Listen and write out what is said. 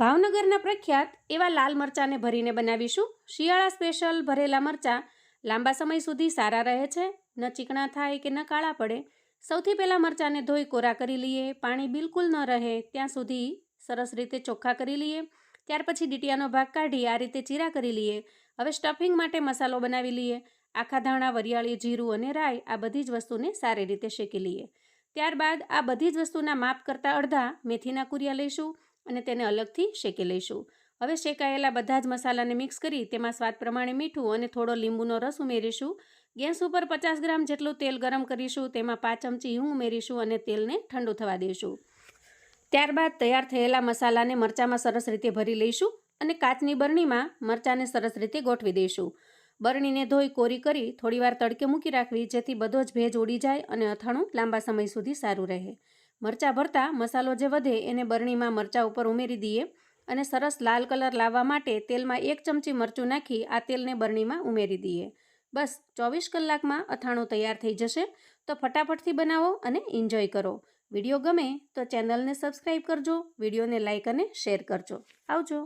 ભાવનગરના પ્રખ્યાત એવા લાલ મરચાંને ભરીને બનાવીશું. શિયાળા સ્પેશિયલ ભરેલા મરચાં લાંબા સમય સુધી સારા રહે છે, ન ચીકણા થાય કે ન કાળા પડે. સૌથી પહેલાં મરચાંને ધોઈ કોરા કરી લઈએ, પાણી બિલકુલ ન રહે ત્યાં સુધી સરસ રીતે ચોખ્ખા કરી લઈએ. ત્યાર પછી ડીટિયાનો ભાગ કાઢી આ રીતે ચીરા કરી લઈએ. હવે સ્ટફિંગ માટે મસાલો બનાવી લઈએ. આખા ધાણા, વરિયાળી, જીરું અને રાઈ આ બધી જ વસ્તુને સારી રીતે શેકી લઈએ. ત્યારબાદ આ બધી જ વસ્તુના માપ કરતાં અડધા મેથીના કુરિયા લઈશું. અને તેને અલગથી શેકી લઈશું. હવે શેકાયેલા બધા જ મસાલાને મિક્સ કરી તેમાં સ્વાદ પ્રમાણે મીઠું અને થોડો લીંબુનો રસ ઉમેરીશું. ગેસ ઉપર પચાસ ગ્રામ જેટલું તેલ ગરમ કરીશું, તેમાં પાંચ ચમચી હિંગ ઉમેરીશું અને તેલને ઠંડુ થવા દઈશું. ત્યારબાદ તૈયાર થયેલા મસાલાને મરચાંમાં સરસ રીતે ભરી લઈશું અને કાચની બરણીમાં મરચાંને સરસ રીતે ગોઠવી દઈશું. બરણીને ધોઈ કોરી કરી થોડીવાર તડકે મૂકી રાખવી, જેથી બધો જ ભેજ ઉડી જાય અને અથાણું લાંબા સમય સુધી સારું રહે. મરચાં ભરતા મસાલો જે વધે એને બરણીમાં મરચાં ઉપર ઉમેરી દઈએ અને સરસ લાલ કલર લાવવા માટે તેલમાં એક ચમચી મરચું નાખી આ તેલને બરણીમાં ઉમેરી દઈએ. બસ ચોવીસ કલાકમાં અથાણું તૈયાર થઈ જશે. તો ફટાફટથી બનાવો અને એન્જોય કરો. વીડિયો ગમે તો ચેનલને સબસ્ક્રાઈબ કરજો, વિડીયોને લાઇક અને શેર કરજો. આવજો.